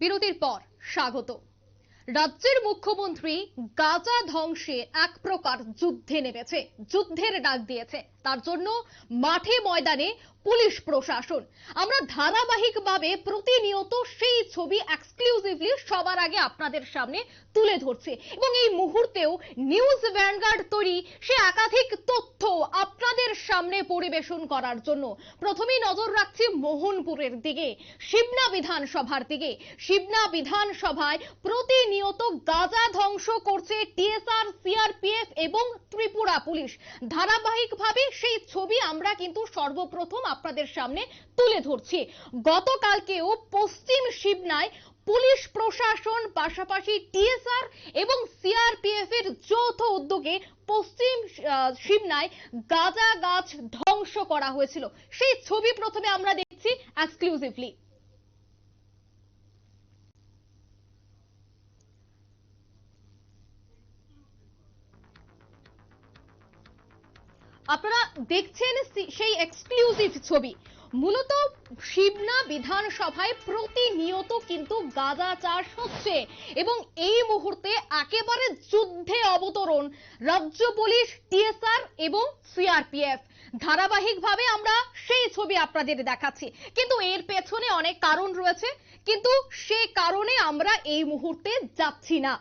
বিরতির পর স্বাগত। রাজ্যের মুখ্যমন্ত্রী গাজা ধ্বংসে এক প্রকার যুদ্ধে নেমেছে যুদ্ধের ডাক দিয়েছে। তার জন্য মাঠে ময়দানে পুলিশ প্রশাসন। আমরা ধারাবাহিকভাবে প্রতিনিয়ত সেই ছবি এক্সক্লুসিভলি সবার আগে আপনাদের সামনে তুলে ধরছে। এবং এই মুহূর্তেও নিউজ ভ্যানগার্ড তৈরি সে একাধিক তথ্য আপনাদের সামনে পরিবেশন করার জন্য। প্রথমেই নজর রাখছি মোহনপুরের দিকে, শিবনা বিধানসভার দিকে। শিবনা বিধানসভায় প্রতিনিয়ত গাজা ধ্বংস করছে টিএসআর, সিআরপিএফ এবং ত্রিপুরা পুলিশ। ধারাবাহিকভাবে সেই ছবি আমরা কিন্তু সর্বপ্রথম আপনাদের সামনে তুলে ধরছি। গতকালকেও পশ্চিম শিবনায় পুলিশ প্রশাসন, পাশাপাশি টিএসআর এবং সিআরপিএফ এর যৌথ উদ্যোগে পশ্চিম শিবনায় গাঁজা গাছ ধ্বংস করা হয়েছিল। সেই ছবি প্রথমে আমরা দেখছি এক্সক্লুসিভলি আপনারা দেখছেন সেই এক্সক্লুসিভ ছবি। মূলত শিবনা বিধানসভায় প্রতিনিয়ত কিন্তু গাঁজা চাষ হচ্ছে এবং এই মুহূর্তে একেবারে যুদ্ধে অবতরণ রাজ্য পুলিশ, টিএসআর এবং সিআরপিএফ। ধারাবাহিকভাবে আমরা সেই ছবি আপনাদের দেখাচ্ছি। কিন্তু এর পেছনে অনেক কারণ রয়েছে, কিন্তু সে কারণে আমরা এই মুহূর্তে যাচ্ছি না।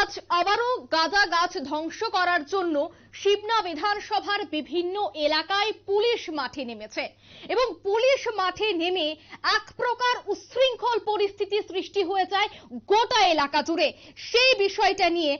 আজ আবারও গাঁজা গাছ ধ্বংস করার জন্য শিবনা বিধানসভার বিভিন্ন এলাকায় পুলিশ মাঠে নেমেছে এবং পুলিশ মাঠে নেমে এক প্রকার উচ্ছৃঙ্খল পরিস্থিতি সৃষ্টি হয়ে যায় গোটা এলাকা জুড়ে। সেই বিষয়টা নিয়ে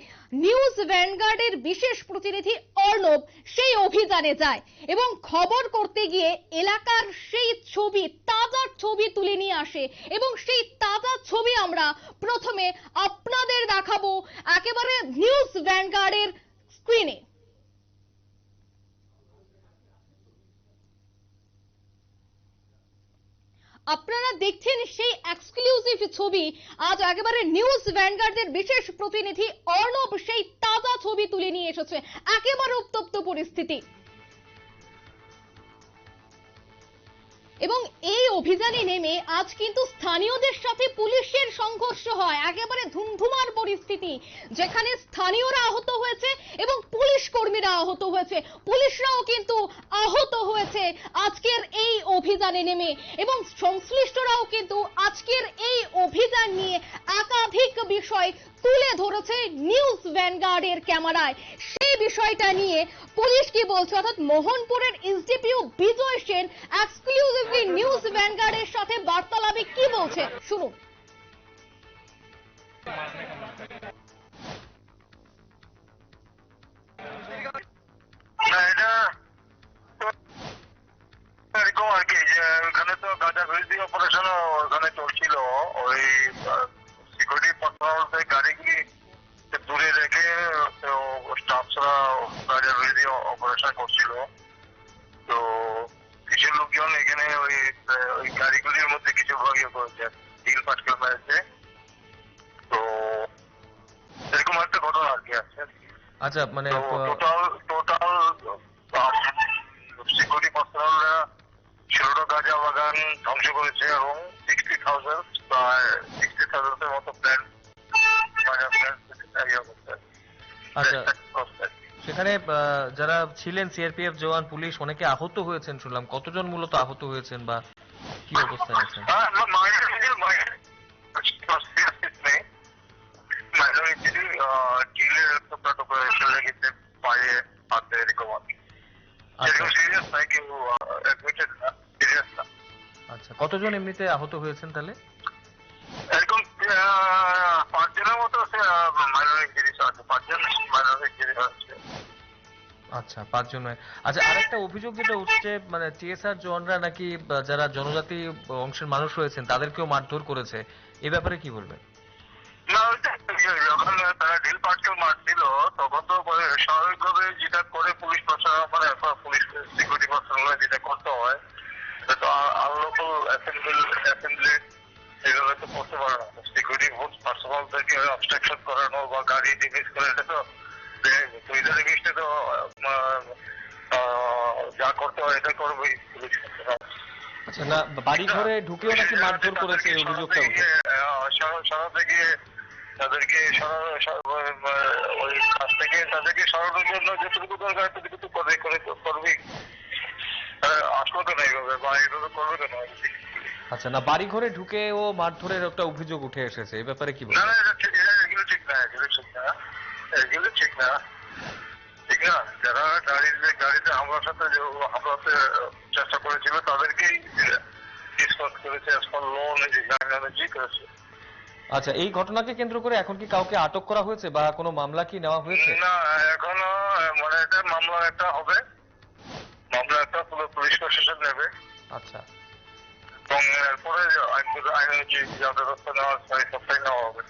নিউজ ভ্যানগার্ডের বিশেষ প্রতিনিধি অর্ণব সেই অভিযানে যায় এবং খবর করতে গিয়ে এলাকার সেই ছবি, তাজা ছবি তুলে নিয়ে আসে এবং সেই তাজা ছবি আমরা প্রথমে আপনাদের দেখাবো একেবারে নিউজ ভ্যানগার্ডের স্ক্রিনে আপনারা দেখছেন সেই এক্সক্লুসিভ ছবি। আজ একেবারে নিউজ ভ্যানগার্ডের বিশেষ প্রতিনিধি অর্ণব সেই তাজা ছবি তুলে নিয়ে এসেছে। একেবারে উত্তপ্ত পরিস্থিতি। এই অভিযানে নেমে আজ কিন্তু স্থানীয়দের সাথে পুলিশের সংঘর্ষ হয়। একেবারে ধুমধুমার পরিস্থিতি, যেখানে স্থানীয়রা আহত হয়েছে এবং পুলিশ কর্মীরা আহত হয়েছে। পুলিশরাও কিন্তু আহত হয়েছে আজকের এই অভিযানে নেমে। এবং সংশ্লিষ্টরাও কিন্তু আজকের এই অভিযান নিয়ে একাধিক বিষয় তুলে ধরেছে নিউজ ভ্যানগার্ডের ক্যামেরায়। সেই বিষয়টা নিয়ে পুলিশ কি বলছে? অর্থাৎ মোহনপুরের SDPO Bijoy Sen exclusively news বার্তালাপে কি বলছে? শুনুন। না এটা এরকম আর কি, যে ওখানে তো অপারেশন ওখানে চলছিল। ওই সিকিউরিটি দূরে রেখে অপারেশন করছিল। লোকজন এখানে ওই ওই গাড়িগুলির মধ্যে কিছু ভাগিয়ে করেছে ডিল পাটকেল মেরেছে। তো এরকম একটা ঘটনা আর কি আছে। আচ্ছা মানে টোটাল টোটাল সিকিউরিটি পার্সোনালরা ষোলোটা গাঁজা বাগান ধ্বংস করেছে এবং সিক্সটি থাউজেন্ড প্রায় সিক্সটি থাউজেন্ডের মতো প্ল্যান প্ল্যান আচ্ছা। সেখানে যারা ছিলেন সিআরপিএফ জওয়ান পুলিশ অনেকে আহত হয়েছেন শুনলাম। কতজন মূলত আহত হয়েছেন বা কি অবস্থায় আছেন? আচ্ছা কতজন এমনিতে আহত হয়েছেন তাহলে? এরকম পাঁচজনের মতো পাঁচজন। আচ্ছা পাঁচজন হয়ে- আচ্ছা আরেকটা অভিযোগ যেটা উঠছে মানে টিএসআর জওয়ানরা নাকি যারা জনজাতি অংশের মানুষ রয়েছেন, তাদেরকেও মারধর করেছে। এ ব্যাপারে কি বলবেন? যখন তারা ডিল পাটকেল মারছিল, তখন তো স্বাভাবিকভাবে যেটা করে পুলিশ প্রশাসন মানে পুলিশ সিকিউরিটি পার্সোনাল যেটা করতে হয় তো আনলোকাল অ্যাসেম্বলি অ্যাসেম্বলি এভাবে তো করতে পারে না। সিকিউরিটি পার্সোনালদেরকে অবস্ট্রাকশন করানো বা গাড়ি ডিমিস করে এটা তো বেআইনি। তো এদের তো যা করতে হয় এটা করবেই। আচ্ছা না বাড়ি ঘরে ঢুকেও নাকি মারধর করেছে এই অভিযোগটা সরাতে গিয়ে তাদেরকে ওই কাছ থেকে তাদেরকে সরানোর জন্য যতটুকু দরকার ততটুকু করে করে করবি আসলো তো না এইভাবে বা এইভাবে করবে তো না আচ্ছা না বাড়ি ঘরে ঢুকেও মারধরের একটা অভিযোগ উঠে এসেছে এই ব্যাপারে কি না বলবেন না এটা- এগুলো ঠিক না এগুলো ঠিক না। এগুলো ঠিক না। ঠিক না? যারা গাড়িতে গাড়িতে হামলার সাথে যে হামলাতে চেষ্টা করেছিল তাদেরকেই ডিসকাস করেছে law অনুযায়ী আইন করেছে। আচ্ছা এই ঘটনাকে কেন্দ্র করে এখন কি কাউকে আটক করা হয়েছে বা কোনো মামলা কি নেওয়া হয়েছে? না এখনও মানে একটা মামলা একটা হবে। মামলা একটা পুরো পুলিশ প্রশাসন নেবে। আচ্ছা। এবং এরপরে আইন আইন অনুযায়ী ব্যবস্থা নেওয়ার সেই সবটাই নেওয়া হবে।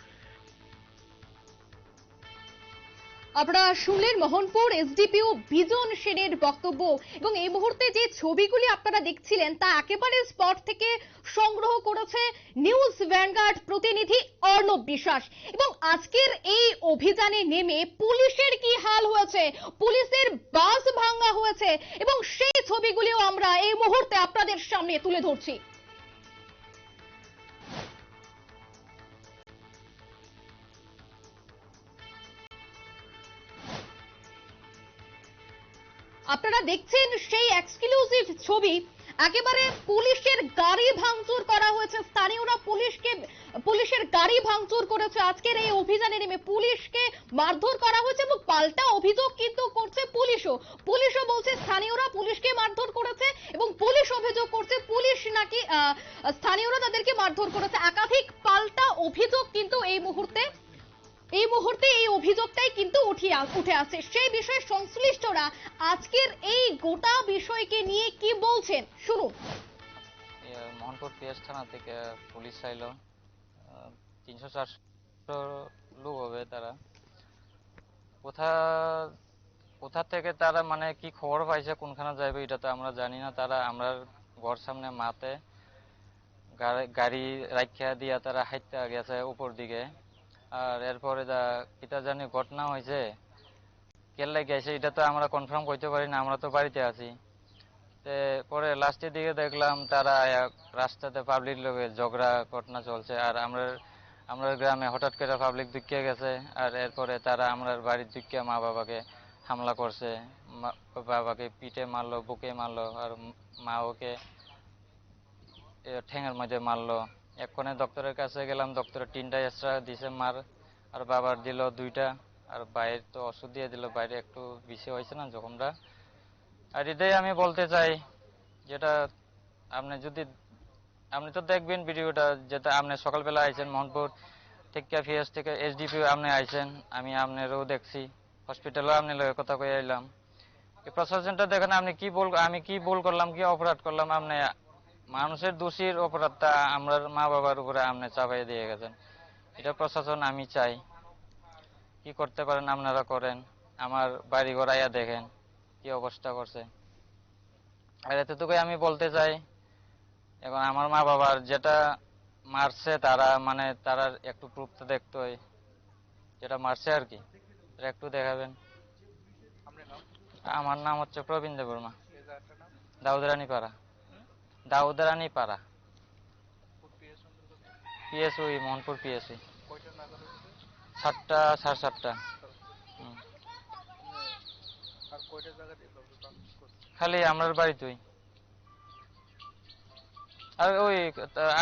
আপনারা শুনলেন মোহনপুর এসডিপিও বিজন সেনের বক্তব্য এবং এই মুহূর্তে যে ছবিগুলি আপনারা দেখছিলেন তা একেবারে স্পট থেকে সংগ্রহ করেছে নিউজ ভ্যানগার্ড প্রতিনিধি অর্ণব বিশ্বাস। এবং আজকের এই অভিযানে নেমে পুলিশের কি হাল হয়েছে? পুলিশের বাস ভাঙ্গা হয়েছে এবং সেই ছবিগুলিও আমরা এই মুহূর্তে আপনাদের সামনে তুলে ধরছি। আপনারা দেখছেন সেই এক্সক্লুসিভ ছবি। একেবারে পুলিশের গাড়ি ভাঙচুর করা হয়েছে। স্থানীয়রা পুলিশকে, পুলিশের গাড়ি ভাঙচুর করেছে। আজকের এই অভিযানে নেমে পুলিশকে মারধর করা হয়েছে এবং পাল্টা অভিযোগ কিন্তু করছে পুলিশও। পুলিশও বলছে স্থানীয়রা পুলিশকে মারধর করেছে এবং পুলিশ অভিযোগ করছে পুলিশ নাকি স্থানীয়রা তাদেরকে মারধর করেছে। একাধিক পাল্টা অভিযোগ কিন্তু এই মুহূর্তে এই মুহূর্তে এই অভিযোগটাই কিন্তু উঠে আস- আসছে। সেই বিষয়ে সংশ্লিষ্টরা আজকের এই গোটা বিষয়কে নিয়ে কি বলছেন? শুনুন। মোহনপুর পিএস থানা থেকে পুলিশ আইলো। তিনশো চারশো লোক হবে তারা। কোথা কোথা থেকে তারা মানে কি খবর পাইছে, কোনখানে যাবে এটা তো আমরা জানি না। তারা আমরা ঘর সামনে মাতে গাড়ি রাখিয়া দিয়া তারা হাইতে গেছে উপর দিকে। আর এরপরে যা কিতা জানি ঘটনা হয়েছে কেল্লাই গেছে এটা তো আমরা কনফার্ম করতে পারি না আমরা তো বাড়িতে আছি। পরে লাস্টের দিকে দেখলাম তারা রাস্তাতে পাবলিক লোকে ঝগড়া ঘটনা চলছে আর আমরা আমরা গ্রামে হঠাৎ করে পাবলিক দুঃখে গেছে আর এরপরে তারা আমরা বাড়ির দুঃখে মা বাবাকে হামলা করছে বাবাকে পিঠে মারলো বুকে মারলো আর মা ওকে এ, ঠ্যাঙের মধ্যে মারলো। এক্ষণে ডক্টরের কাছে গেলাম ডক্টরের তিনটা এক্সট্রা দিছে মার, আর বাবার দিল দুইটা, আর বাইরে তো ওষুধ দিয়ে দিল বাইরে একটু বেশি হয়েছে না জখমটা। আর এটাই আমি বলতে চাই, যেটা আপনি যদি, আপনি তো দেখবেন ভিডিওটা, যেটা আপনি সকালবেলা আইছেন মোহনপুর থেকে ফিএস থেকে এসডিপি আপনি আইছেন, আমি আপনারও দেখছি হসপিটালও আপনি কথা কয়ে এই প্রশাসনটা দেখেন, আপনি কি বল, আমি কি ভুল করলাম, কি অপরাধ করলাম, আপনি মানুষের দোষীর অপরাধটা আমরা মা বাবার উপরে আপনি চাপাই দিয়ে গেছেন। এটা প্রশাসন আমি চাই। কি করতে পারেন আপনারা করেন। আমার বাড়ি ঘর দেখেন, কি অবস্থা করছে। আর এতটুকুই আমি বলতে চাই, এখন আমার মা বাবার যেটা মারছে তারা মানে তারা একটু প্রুফটা দেখতে হয় যেটা মারছে আর কি একটু দেখাবেন। আমার নাম হচ্ছে প্রবীণ দেবর্মা দাউদরানি পাড়া দাউদরানি পাড়া পিএসওই মোহনপুর পিএসওই সাতটা, সাড়ে সাতটা। খালি আমরার বাড়িতেই আর ওই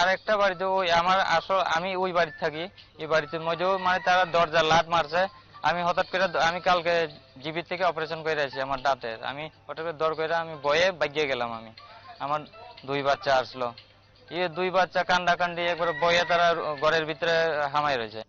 আর একটা বাড়িতে ওই আমার আসল, আমি ওই বাড়িতে থাকি, এই বাড়িতে মধ্যেও মানে তারা দরজা লাট মারছে। আমি হঠাৎ করে আমি কালকে জিবি থেকে অপারেশন করে আসি আমার দাঁতের। আমি হঠাৎ করে দর করে আমি বয়ে বাগিয়ে গেলাম আমি। আমার দুই বাচ্চা আসলো। এই দুই বাচ্চা কান্দি একবারে বয়ে তারা ঘরের ভিতরে হামাই রয়েছে।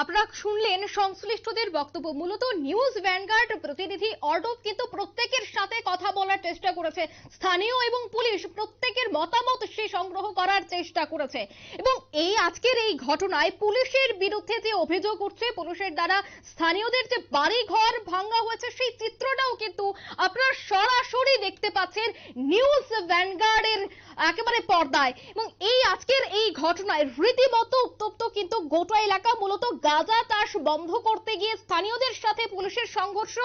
আপনারা শুনলেন সংশ্লিষ্টদের বক্তব্য। মূলত নিউজ ভ্যানগার্ড প্রতিনিধি অর্ডব কিন্তু প্রত্যেকের সাথে কথা বলার চেষ্টা করেছে। স্থানীয় এবং পুলিশ প্রত্যেকের মতামত সে সংগ্রহ করার চেষ্টা করেছে। এবং এই আজকের এই ঘটনায় পুলিশের বিরুদ্ধে যে অভিযোগ উঠছে, পুলিশের দ্বারা স্থানীয়দের যে বাড়ি ঘর ভাঙ্গা হয়েছে, সেই চিত্রটাও কিন্তু আপনারা সরাসরি দেখতে পাচ্ছেন নিউজ ভ্যানগার্ডের একেবারে পর্দায়। এবং এই আজকের এই ঘটনায় রীতিমতো উত্তপ্ত কিন্তু গোটা এলাকা, মূলত গাঁজা চাষ বন্ধ করতে গিয়ে স্থানীয়দের সাথে পুলিশের সংঘর্ষ,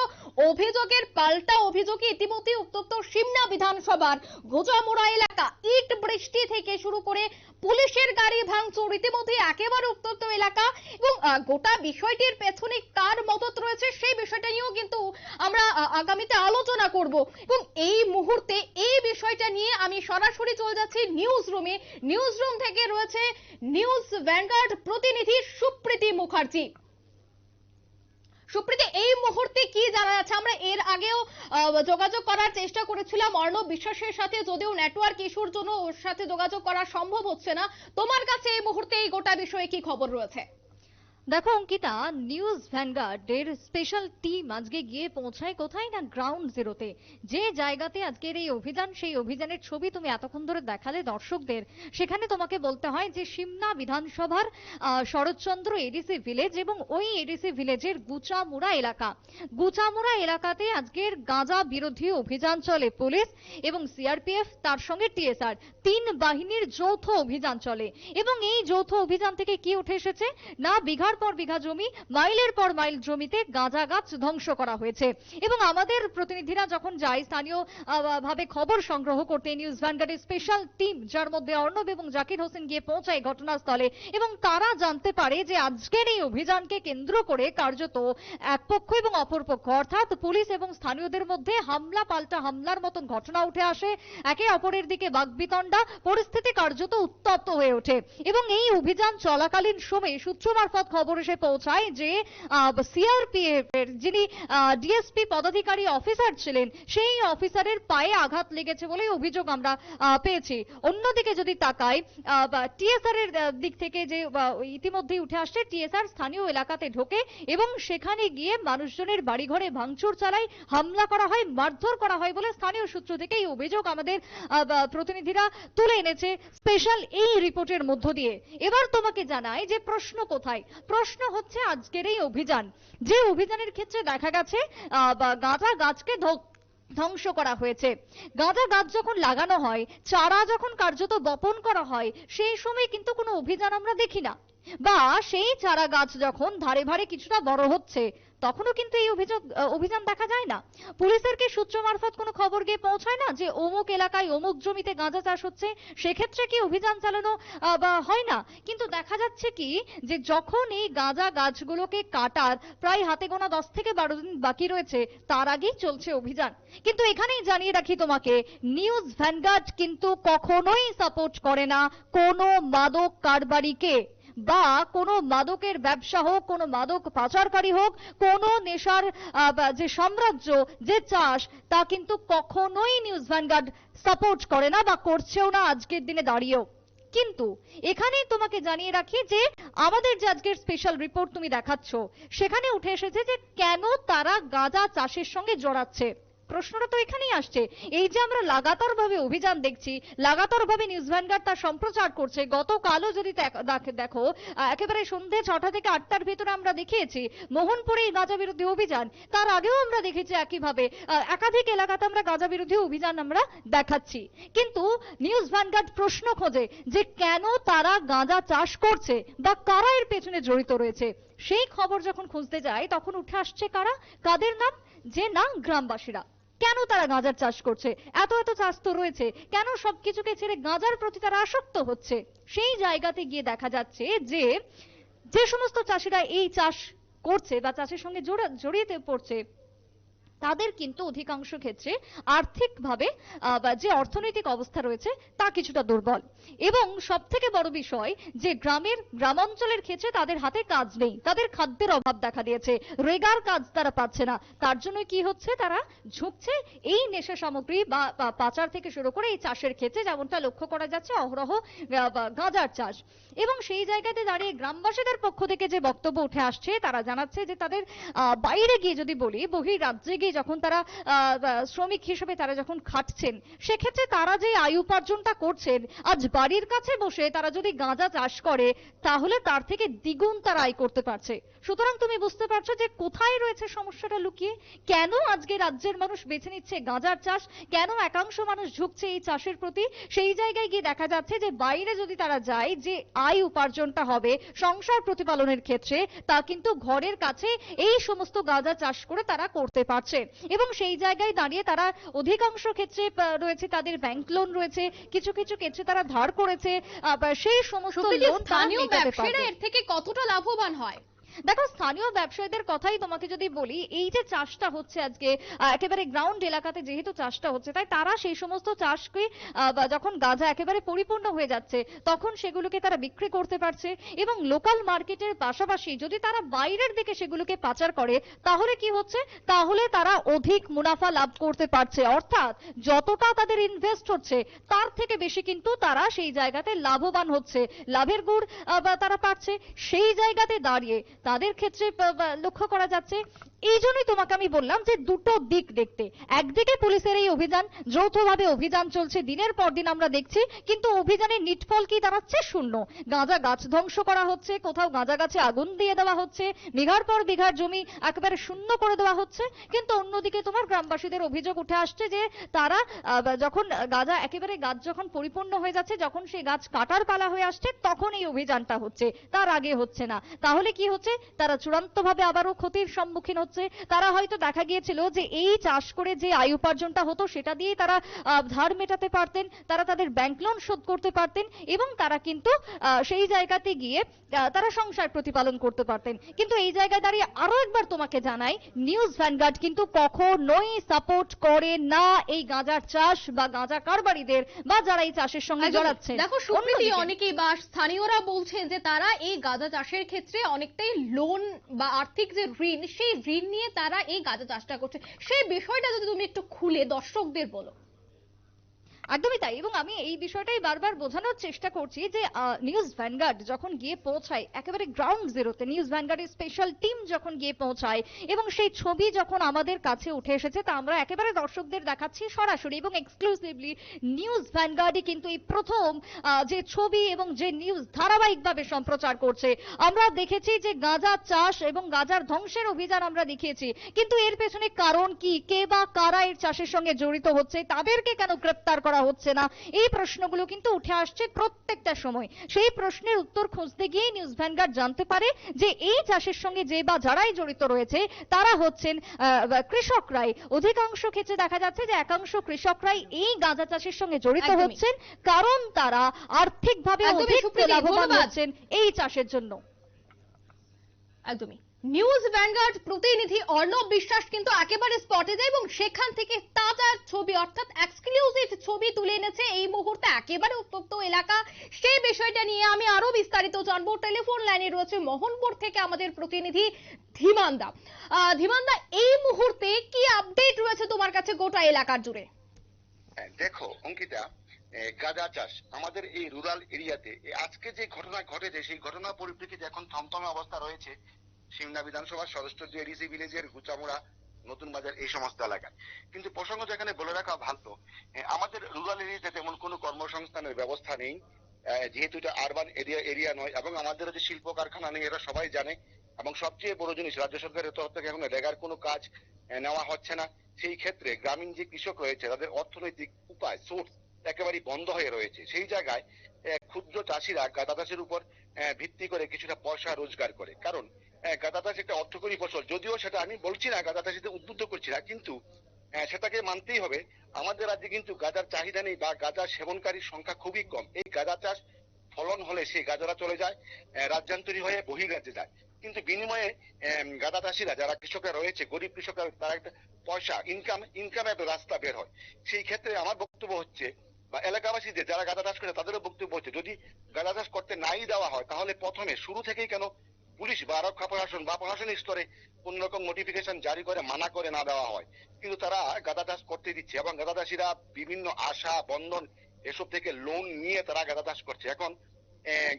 অভিযোগের পাল্টা অভিযোগে ইতিমধ্যে উত্তপ্ত সিমনা বিধানসভার গোজামোড়া এলাকা। ইট বৃষ্টি থেকে শুরু করে পুলিশের গাড়ি ভাঙচুর রীতিমধ্যে একেবারে উত্তপ্ত এলাকা। এবং গোটা বিষয়টির পেছনে কার মদত রয়েছে সেই বিষয়টা নিয়েও কিন্তু আমরা আগামীতে আলোচনা করব। এবং এই মুহূর্তে এই বিষয়টা নিয়ে আমি সরাসরি চলে যাচ্ছি নিউজ রুমে নিউজ রুম থেকে রয়েছে নিউজ ভ্যানগার্ড প্রতিনিধি সুপ্রীতি মুখার্জি। সুপ্রীতি, এই মুহূর্তে কি জানা যাচ্ছে? আমরা এর আগেও যোগাযোগ করার চেষ্টা করেছিলাম অর্ণব বিশ্বাসের সাথে, যদিও নেটওয়ার্ক ইস্যুর জন্য ওর সাথে যোগাযোগ করা সম্ভব হচ্ছে না। তোমার কাছে এই মুহূর্তে এই গোটা বিষয়ে কি খবর রয়েছে? দেখো, অঙ্কিতা, নিউজ ভ্যানগার্ডের স্পেশাল টিম আজকে গিয়ে পৌঁছায় কোথায় না গ্রাউন্ড জিরোতে যে জায়গাতে আজকের এই অভিযান, সেই অভিযানের ছবি তুমি এতক্ষণ ধরে দেখালে দর্শকদের। সেখানে তোমাকে বলতে হয় যে সিমনা বিধানসভার শরৎচন্দ্র এডিসি ভিলেজ এবং ওই এডিসি ভিলেজের গুচামুড়া এলাকা। গুচামুড়া এলাকাতে আজকের গাঁজা বিরোধী অভিযান চলে পুলিশ এবং সিআরপিএফ তার সঙ্গে টিএসআর তিন বাহিনীর যৌথ অভিযান চলে। এবং এই যৌথ অভিযান থেকে কি উঠে এসেছে? না বিঘার পর বিঘা জমি, মাইলের পর মাইল জমিতে গাঁজা গাছ ধ্বংস করা হয়েছে। এবং আমাদের প্রতিনিধিরা যখন যায়, স্থানীয় ভাবে খবর সংগ্রহ করতে নিউজ ভ্যানগার্ডের স্পেশাল টিম, যার মধ্যে অর্ণব এবং জাকির হোসেন গিয়ে পৌঁছায় ঘটনাস্থলে এবং তারা জানতে পারে যে আজকের এই অভিযানকে কেন্দ্র করে কার্যত এক পক্ষ এবং অপর পক্ষ, অর্থাৎ পুলিশ এবং স্থানীয়দের মধ্যে হামলা পাল্টা হামলার মতন ঘটনা উঠে আসে। একে অপরের দিকে বাগবিতণ্ডা, পরিস্থিতি কার্যত উত্তপ্ত হয়ে ওঠে। এবং এই অভিযান চলাকালীন সময়ে সূত্র মারফত খবর এসে পৌঁছায় যে সিআরপিএফ এর যিনি ডিএসপি পদাধিকারী অফিসার ছিলেন সেই অফিসারের পায়ে আঘাত লেগেছে বলে অভিযোগ আমরা পেয়েছি। অন্যদিকে যদি তাকাই টিএসআর এর দিক থেকে যে আহ, ইতিমধ্যেই উঠে আসছে টিএসআর স্থানীয় এলাকাতে ঢোকে এবং সেখানে গিয়ে মানুষজনের বাড়িঘরে ভাঙচুর চালায় হামলা করা হয় মারধর করা হয় বলে স্থানীয় সূত্র থেকে এই অভিযোগ আমাদের প্রতিনিধিরা তুলে এনেছে স্পেশাল এই রিপোর্টের মধ্য দিয়ে। এবার তোমাকে জানাই যে প্রশ্ন কোথায়? প্রশ্ন হচ্ছে আজকের এই অভিযান। যে অভিযানের ক্ষেত্রে দেখা গেছে গাঁজা গাছকে ধ্বংস করা হয়েছে। গাঁজা গাছ যখন লাগানো হয়, চারা যখন কার্যত বপন করা হয়, সেই সময় কিন্তু কোনো অভিযান আমরা দেখি না। বা সেই চারা গাছ যখন ধারে ভারে কিছুটা বড় হচ্ছে তখনও কিন্তু এই অভিযোগ অভিযান দেখা যায় না। পুলিশের কি সূত্র মারফত কোনো খবর গিয়ে পৌঁছায় না যে অমুক এলাকায় অমুক জমিতে গাঁজা চাষ হচ্ছে, সেক্ষেত্রে কি অভিযান চালানো হয় না? কিন্তু দেখা যাচ্ছে কি যে যখন এই গাঁজা গাছগুলোকে কাটার প্রায় হাতে গোনা দশ থেকে বারো দিন বাকি রয়েছে, তার আগেই চলছে অভিযান। কিন্তু এখানেই জানিয়ে রাখি তোমাকে, নিউজ ভ্যানগার্ড কিন্তু কখনোই সাপোর্ট করে না কোনো মাদক কারবারিকে। বা কোনো মাদকের ব্যবসা হোক, কোনো মাদক পাচারকারী হোক, কোনো নেশার যে সাম্রাজ্য, যে চাষ, তা কিন্তু কখনোই নিউজ ভ্যানগার্ড সাপোর্ট করে না বা করছেও না আজকের দিনে দাঁড়িয়েও। কিন্তু এখানেই তোমাকে জানিয়ে রাখি যে আমাদের যে আজকের স্পেশাল রিপোর্ট তুমি দেখাচ্ছ, সেখানে উঠে এসেছে যে কেন তারা গাঁজা চাষের সঙ্গে জড়াচ্ছে। প্রশ্নটা তো এখানেই আসছে। এই যে আমরা লাগাতার ভাবে অভিযান দেখছি লাগাতার ভাবে নিউজ ভ্যানগার্ড তার সম্প্রচার করছে, গতকালও যদি দেখ- একেবারে সন্ধে ছটা থেকে আটটার ভিতরে আমরা দেখিয়েছি মোহনপুরে গাঁজা বিরোধী অভিযান। তার আগেও আমরা দেখেছি একইভাবে একাধিক এলাকাতে আমরা গাঁজা বিরোধী অভিযান আমরা দেখাচ্ছি। কিন্তু নিউজ ভ্যানগার্ড প্রশ্ন খোঁজে যে কেন তারা গাঁজা চাষ করছে বা কারা এর পেছনে জড়িত রয়েছে? সেই খবর যখন খুঁজতে যায়, তখন উঠে আসছে কারা? কাদের নাম? যে না, গ্রামবাসীরা। কেন তারা গাঁজার চাষ করছে? এত এত চাষ তো রয়েছে। কেন সব কিছুকে ছেড়ে গাঁজার প্রতি তারা আসক্ত হচ্ছে? সেই জায়গাতে গিয়ে দেখা যাচ্ছে যে যে সমস্ত চাষিরা এই চাষ করছে বা চাষের সঙ্গে জোড়া- জড়িয়ে পড়ছে তাদের কিন্তু অধিকাংশ ক্ষেত্রে আর্থিকভাবে যে অর্থনৈতিক অবস্থা রয়েছে, তা কিছুটা দুর্বল। এবং সব থেকে বড় বিষয় যে গ্রামের, গ্রামাঞ্চলের ক্ষেত্রে তাদের হাতে কাজ নেই। তাদের খাদ্যের অভাব দেখা দিয়েছে। রেগার কাজ তারা পাচ্ছে না। তার জন্য কি হচ্ছে? তারা ঝুঁকছে এই নেশা সামগ্রী বা পাচার থেকে শুরু করে এই চাষের ক্ষেত্রে, যেমনটা লক্ষ্য করা যাচ্ছে, অহরহ গাঁজার চাষ। এবং সেই জায়গাতে দাঁড়িয়ে গ্রামবাসীদের পক্ষ থেকে যে বক্তব্য উঠে আসছে, তারা জানাচ্ছে যে তাদের বাইরে গিয়ে যদি বলি বহি রাজ্যে গিয়ে যখন তারা শ্রমিক হিসেবে তারা যখন খাটছেন, সেক্ষেত্রে তারা যে আয় উপার্জনটা করছেন, আজ বাড়ির কাছে বসে তারা যদি গাঁজা চাষ করে, তাহলে তার থেকে দ্বিগুণ তারা আয় করতে পারছে। সুতরাং তুমি বুঝতে পারছ যে কোথায় রয়েছে সমস্যাটা লুকিয়ে? কেন আজকে রাজ্যের মানুষ বেছে নিচ্ছে গাঁজার চাষ? কেন একাংশ মানুষ ঝুঁকছে এই চাষের প্রতি? সেই জায়গায় গিয়ে দেখা যাচ্ছে যে বাইরে যদি তারা যায়, যে আয় উপার্জনটা হবে সংসার প্রতিপালনের ক্ষেত্রে, তা কিন্তু ঘরের কাছে এই সমস্ত গাঁজা চাষ করে তারা করতে পারছে। এবং সেই জায়গায় দাঁড়িয়ে তারা অধিকাংশ ক্ষেত্রে রয়েছে তাদের ব্যাংক লোন রয়েছে কিছু কিছু ক্ষেত্রে তারা ধার করেছে সেই সমস্ত লোন স্থানীয় ব্যবসায়ীরা এর থেকে কতটা লাভবান হয়? দেখো, স্থানীয় ব্যবসায়ীদের কথাই তোমাকে যদি বলি, এই যে চাষটা হচ্ছে আজকে একেবারে গ্রাউন্ড এলাকাতে যেহেতু চাষটা হচ্ছে, তাই তারা সেই সমস্ত চাষকে যখন গাঁজা একেবারে পরিপূর্ণ হয়ে যাচ্ছে, তখন সেগুলোকে তারা বিক্রি করতে পারছে এবং লোকাল মার্কেটের পাশাপাশি যদি তারা বাইরের দিকে সেগুলোকে পাচার করে, তাহলে কি হচ্ছে? তাহলে তারা অধিক মুনাফা লাভ করতে পারছে। অর্থাৎ যতটা তাদের ইনভেস্ট হচ্ছে, তার থেকে বেশি কিন্তু তারা সেই জায়গাতে লাভবান হচ্ছে। লাভের গুড় তারা পাচ্ছে। সেই জায়গাতে দাঁড়িয়ে তাদের ক্ষেত্রে লক্ষ্য করা যাচ্ছে। এই জন্যই তোমাকে আমি বললাম যে দুটো দিক দেখতে। একদিকে পুলিশের এই অভিযান, যৌথভাবে অভিযান চলছে, দিনের পর দিন আমরা দেখছি, কিন্তু অভিযানের নিটফল কি দাঁড়াচ্ছে শূন্য। গাঁজা গাছ ধ্বংস করা হচ্ছে, কোথাও গাঁজা গাছে আগুন দিয়ে দেওয়া হচ্ছে, বিঘার পর বিঘার জমি একেবারে শূন্য করে দেওয়া হচ্ছে, কিন্তু অন্যদিকে তোমার গ্রামবাসীদের অভিযোগ উঠে আসছে যে তারা যখন গাঁজা একেবারে গাছ যখন পরিপূর্ণ হয়ে যাচ্ছে, যখন সেই গাছ কাটার পালা হয়ে আসছে, তখন এই অভিযানটা হচ্ছে। তার আগে হচ্ছে না। তাহলে কি হচ্ছে? তারা চূড়ান্তভাবে আবারও ক্ষতির সম্মুখীন হচ্ছে। তারা হয়তো দেখা গিয়েছিল যে এই চাষ করে যে আয় উপার্জনটা হতো সেটা দিয়েই তারা ধার মেটাতে পারতেন তারা তাদের ব্যাংক লোন শোধ করতে পারতেন এবং তারা কিন্তু সেই জায়গাতে গিয়ে তারা সংসার প্রতিপালন করতে পারতেন। কিন্তু এই জায়গায় দাঁড়িয়ে আরও একবার তোমাকে জানাই নিউজ ভ্যানগার্ড কিন্তু কখনোই সাপোর্ট করে না এই গাঁজার চাষ বা গাঁজা কারবারিদের বা যারা এই চাষের সঙ্গে জড়াচ্ছে দেখো অনেকেই বা স্থানীয়রা বলছেন যে তারা এই গাঁজা চাষের ক্ষেত্রে অনেকটাই লোন বা আর্থিক যে ঋণ, সেই ঋণ নিয়ে তারা এই গাঁজা চাষটা করছে। সেই বিষয়টা যদি তুমি একটু খুলে দর্শকদের বলো। একদমই তাই। এবং আমি এই বিষয়টাই বারবার বোঝানোর চেষ্টা করছি যে নিউজ ভ্যানগার্ড যখন গিয়ে পৌঁছায়, একেবারে গ্রাউন্ড জিরোতে নিউজ ভ্যানগার্ডের স্পেশাল টিম যখন গিয়ে পৌঁছায়, এবং সেই ছবি যখন আমাদের কাছে উঠে এসেছে, তা আমরা একেবারে দর্শকদের দেখাচ্ছি সরাসরি, এবং এক্সক্লুসিভলি নিউজ ভ্যানগার্ডই কিন্তু এই প্রথম যে ছবি এবং যে নিউজ ধারাবাহিকভাবে সম্প্রচার করছে। আমরা দেখেছি যে গাঁজা চাষ এবং গাঁজার ধ্বংসের অভিযান আমরা দেখিয়েছি, কিন্তু এর পেছনে কারণ কি? কে বা কারা এর চাষের সঙ্গে জড়িত হচ্ছে? তাদেরকে কেন গ্রেপ্তার করা হচ্ছে না। এই প্রশ্নগুলো কিন্তু উঠে আসছে প্রত্যেকটা সময়। সেই প্রশ্নের উত্তর খুঁজতে গিয়ে নিউজ ভ্যানগার্ড জানতে পারে যে এই চাষের সঙ্গে যে বা যারাই জড়িত রয়েছে তারা হচ্ছেন কৃষকরাই অধিকাংশ ক্ষেত্রে দেখা যাচ্ছে যে একাংশ কৃষকরাই এই গাঁজা চাষের সঙ্গে জড়িত হচ্ছেন কারণ তারা আর্থিকভাবে অধিক লাভবান হচ্ছেন এই চাষের জন্য। একদমই। নিউজ ভ্যানগার্ড প্রতিনিধি অর্ণব বিশ্বাস কিন্তু একেবারে স্পটে যায় এবং সেখান থেকে তাজা ছবি, অর্থাৎ এক্সক্লুসিভ ছবি তুলে এনেছে। এই মুহূর্তে একেবারে উত্তপ্ত এলাকা। সেই বিষয়টা নিয়ে আমি আরও বিস্তারিত জানব। টেলিফোন লাইনে রয়েছে মোহনপুর থেকে আমাদের প্রতিনিধি ধীমানদা। ধীমানদা, এই মুহূর্তে কি আপডেট রয়েছে তোমার কাছে গোটা এলাকার জুড়ে? দেখো, অঙ্কিতা গাঁজা চাষ। আমাদের এই রুরাল এরিয়াতে আজকে যে ঘটনা ঘটেছে, সেই ঘটনা পরিপ্রেক্ষিতে এখন থমথমে অবস্থা রয়েছে। সিমনা বিধানসভার সদস্য যে এডিসি ভিলেজের গুচামুড়া নতুন বাজার এই সমস্ত এলাকায়। কিন্তু প্রসঙ্গত এখানে বলে রাখা ভালো আমাদের রুরাল এরিয়াতে তেমন কোনো কর্মসংস্থানের ব্যবস্থা নেই। যেহেতু এটা আরবান এরিয়া এরিয়া নয়, এবং আমাদের যে শিল্প কারখানা নেই, এরা সবাই জানে, এবং সবচেয়ে বড় জিনিস রাজ্য সরকারের তরফ থেকে এখন রেগার কোনো কাজ নেওয়া হচ্ছে না। সেই ক্ষেত্রে গ্রামীণ যে কৃষক রয়েছে, তাদের অর্থনৈতিক উপায় সোর্স একেবারেই বন্ধ হয়ে রয়েছে। সেই জায়গায় ক্ষুদ্র চাষিরা গাঁদা চাষের উপর ভিত্তি করে কিছুটা পয়সা রোজগার করে। কারণ গাঁদা চাষ একটা অর্থকরী ফসল। যদিও সেটা আমি বলছি না, গাঁদা চাষিদের উদ্বুদ্ধ করছি না, কিন্তু সেটাকে মানতেই হবে। আমাদের রাজ্যে কিন্তু গাঁজার চাহিদা নেই বা গাঁজা সেবনকারীর সংখ্যা খুবই কম। এই গাঁজা চাষ ফলন হলে সেই গাঁজারা চলে যায় রাজ্যান্তরী হয়ে বহির্রাজ্যে যায়। কিন্তু বিনিময়ে গাঁদা চাষিরা যারা কৃষকরা রয়েছে, গরিব কৃষকরা, তারা একটা পয়সা ইনকাম ইনকামের রাস্তা বের হয়। সেই ক্ষেত্রে আমার বক্তব্য হচ্ছে বা এলাকাবাসীদের যারা গাঁদা চাষ করে তাদেরও বক্তব্য হচ্ছে, যদি গাঁদা চাষ করতে নাই দেওয়া হয়, তাহলে প্রথমে শুরু থেকেই কেন পুলিশ বা আরক্ষা প্রশাসন বা প্রশাসনিক স্তরে কোন রকম নোটিফিকেশন জারি করে, মানা করে না দেওয়া হয়। কিন্তু তারা গাঁদা চাষ করতে দিচ্ছে এবং গাঁদা চাষিরা বিভিন্ন আশা, বন্ধন এসব থেকে লোন নিয়ে তারা গাঁদা চাষ করছে। এখন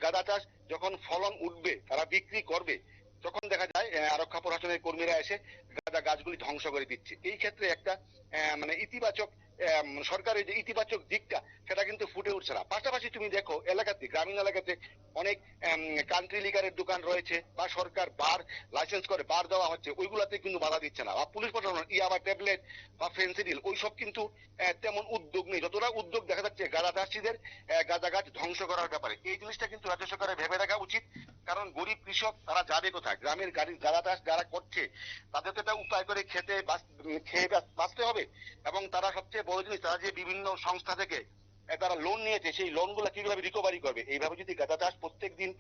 গাঁদা চাষ যখন ফলন উঠবে, তারা বিক্রি করবে, তখন দেখা যায় আরক্ষা প্রশাসনের কর্মীরা এসে গাঁদা গাছগুলি ধ্বংস করে দিচ্ছে। এই ক্ষেত্রে একটা মানে ইতিবাচক সরকারের যে ইতিবাচক দিকটা, সেটা কিন্তু ফুটে উঠছে না। পাশাপাশি তুমি দেখো, এলাকাতে, গ্রামীণ এলাকাতে অনেক কান্ট্রি লিগারের দোকান রয়েছে বা সরকার বার লাইসেন্স করে, বার দেওয়া হচ্ছে, ওইগুলাতে কিন্তু বাধা দিচ্ছে না। বা পুলিশ প্রশাসন ইয়াবা ট্যাবলেট বা ফেন্সিডিল ওইসব কিন্তু তেমন উদ্যোগ নেই। যতটা উদ্যোগ দেখা যাচ্ছে গাঁদা চাষিদের গাঁদা গাছ ধ্বংস করার ব্যাপারে, এই জিনিসটা কিন্তু রাজ্য সরকারের ভেবে দেখা উচিত। কারণ গরিব কৃষক, তারা যাবে কোথায়? গ্রামের গাড়ি যারা চাষ যারা করছে তাদের তো উপায় করে খেতে খেয়ে বাঁচতে হবে। এবং তারা সবচেয়ে বড় জিনিস তারা যে বিভিন্ন সংস্থা থেকে তারা লোন নিয়েছে, সেই লোনগুলো কীভাবে রিকভারি করবে? এইভাবে যদি গাঁদা চাষ প্রত্যেক দিন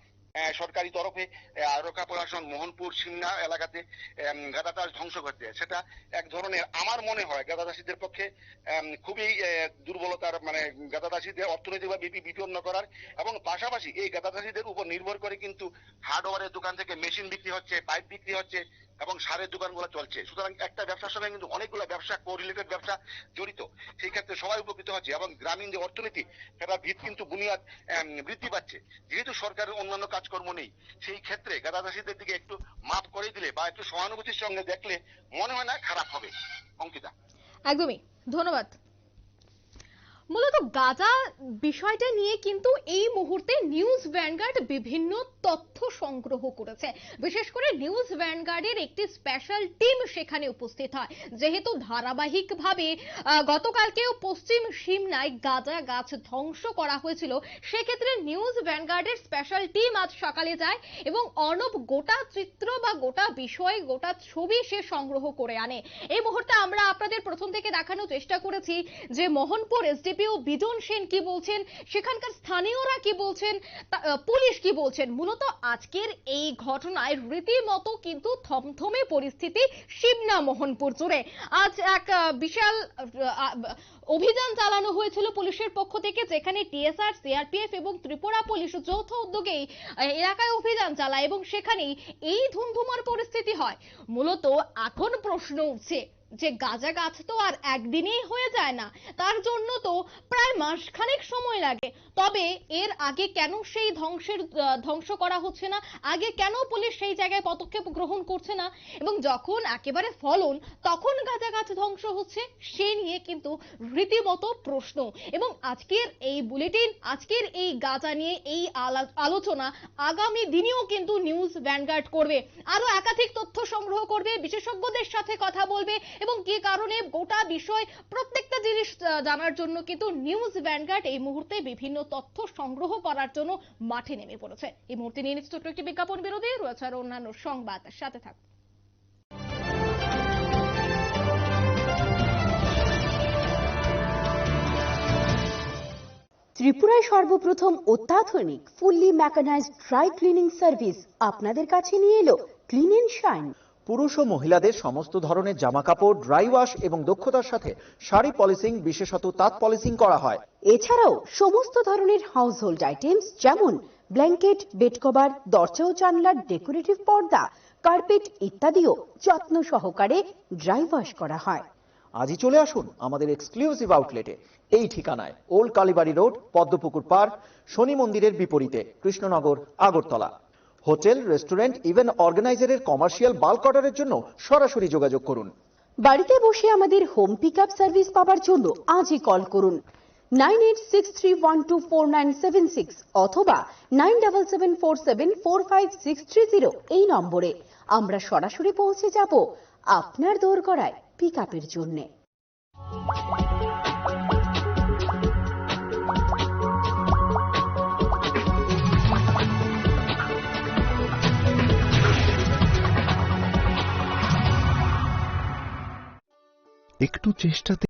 সরকারি তরফে আরকা প্রশাসন মোহনপুর সিমনা এলাকাতে গাঁদা চাষ ধ্বংস করছে সেটা এক ধরনের, আমার মনে হয় গাঁদা চাষীদের পক্ষে খুবই দুর্বলতার মানে গাঁদা চাষীদের অর্থনৈতিকভাবে বিপি- বিপন্ন করার এবং পাশাপাশি এই গাঁদা চাষীদের উপর নির্ভর করে কিন্তু হার্ডওয়ারের দোকান থেকে মেশিন বিক্রি হচ্ছে পাইপ বিক্রি হচ্ছে এবং সারের দোকানগুলো চলছে। সুতরাং একটা ব্যবসার সঙ্গে কিন্তু অনেকগুলো ব্যবসা কোরিলেটেড ব্যবসা জড়িত। সেই ক্ষেত্রে সবাই উপকৃত হচ্ছে এবং গ্রামীণ যে অর্থনীতি সেটা ভিত কিন্তু বুনিয়াদ বৃদ্ধি পাচ্ছে। যেহেতু সরকারের অন্যান্য কাজকর্ম নেই, সেই ক্ষেত্রে গাদা চাষীদের দিকে একটু মাফ করে দিলে বা একটু সহানুভূতির সঙ্গে দেখলে মনে হয় না খারাপ হবে। অঙ্কিতা। একদমই। ধন্যবাদ। মূলত গাজা বিষয়টা নিয়ে কিন্তু এই মুহূর্তে নিউজ ভ্যানগার্ড বিভিন্ন তথ্য সংগ্রহ করেছে। বিশেষ করে নিউজ ভ্যানগার্ডের একটি স্পেশাল টিম সেখানে উপস্থিত হয়। যেহেতু ধারাবাহিকভাবে গতকালকেও পশ্চিম সিমনায় গাজা গাছ ধ্বংস করা হয়েছিল, সেক্ষেত্রে নিউজ ভ্যানগার্ডের স্পেশাল টিম আজ সকালে যায় এবং অর্ণব গোটা চিত্র বা গোটা বিষয়, গোটা ছবি সে সংগ্রহ করে আনে। এই মুহূর্তে আমরা আপনাদের প্রথম থেকে দেখানোর চেষ্টা করেছি যে মোহনপুর এসডিপিও বিজন সেন কি বলছেন, সেখানকার স্থানীয়রা কি বলছেন পুলিশ কি বলছেন? মূলত আজকের এই ঘটনায় রীতিমতো কিন্তু থমথমে পরিস্থিতি শিবনা মোহনপুর জুড়ে। আজ এক বিশাল অভিযান চালানো হয়েছিল পুলিশের পক্ষ থেকে, যেখানে টিএসআর, সিআরপিএফ এবং ত্রিপুরা পুলিশ যৌথ উদ্যোগেই এলাকায় অভিযান চালায় এবং সেখানেই এই ধুমধুমার পরিস্থিতি হয়। মূলত এখন প্রশ্ন উঠছে যে গাজা গাছ তো আর একদিনেই হয়ে যায় না, তার জন্য তো প্রায় মাসখানেক সময় লাগে। তবে এর আগে কেন সেই ধ্বংসের ধ্বংস করা হচ্ছে না? আগে কেন পুলিশ সেই জায়গায় পদক্ষেপ গ্রহণ করছে না? এবং যখন একেবারে ফলন, তখন গাজা গাছ ধ্বংস হচ্ছে, সে নিয়ে কিন্তু রীতিমতো প্রশ্ন। এবং আজকের এই বুলেটিন, আজকের এই গাজা নিয়ে এই আলা- আলোচনা আগামী দিনেও কিন্তু নিউজ ভ্যানগার্ড করবে। আরও একাধিক তথ্য সংগ্রহ করবে, বিশেষজ্ঞদের সাথে কথা বলবে এবং কি কারণে গোটা বিষয় প্রত্যেকটা জিনিস জানার জন্য কিন্তু নিউজ ভ্যানগার্ড এই মুহূর্তে বিভিন্ন তথ্য সংগ্রহ করার জন্য মাঠে নেমে পড়েছে। এই মুহূর্তে নিয়ে নিচ্ছে ছোট্ট একটি বিজ্ঞাপন বিরোধী রয়েছে আরও অন্যান্য সংবাদ। সাথে থাকুন। ত্রিপুরায় সর্বপ্রথম অত্যাধুনিক fully mechanised dry cleaning service আপনাদের কাছে নিয়ে এলো। ক্লিন এন্ড শাইন পুরুষ ও মহিলাদের সমস্ত ধরনের জামা কাপড় ড্রাই ওয়াশ এবং দক্ষতার সাথে শাড়ি পলিসিং বিশেষত তাঁত পলিসিং করা হয়। এছাড়াও সমস্ত ধরনের হাউসহোল্ড আইটেমস যেমন ব্ল্যাঙ্কেট বেড কভার দরজা ও জানলার ডেকোরেটিভ পর্দা কার্পেট ইত্যাদিও যত্ন সহকারে ড্রাই ওয়াশ করা হয়। আজই চলে আসুন আমাদের এক্সক্লুসিভ আউটলেটে এই ঠিকানায় old Kalibari road Padmapukur park Shani মন্দিরের বিপরীতে Krishnanagar Agartala. Hotel, restaurant event অর্গানাইজারের commercial bulk অর্ডারের জন্য সরাসরি যোগাযোগ করুন। বাড়িতে বসে আমাদের হোম পিক সার্ভিস পাওয়ার জন্য আজই কল করুন। Nine eight six three one two four nine seven six অথবা nine double seven four seven four five six three zero এই নম্বরে। আমরা সরাসরি পৌঁছে যাব আপনার দোরগড়ায় পিক আপের জন্যে। একটু চেষ্টাতে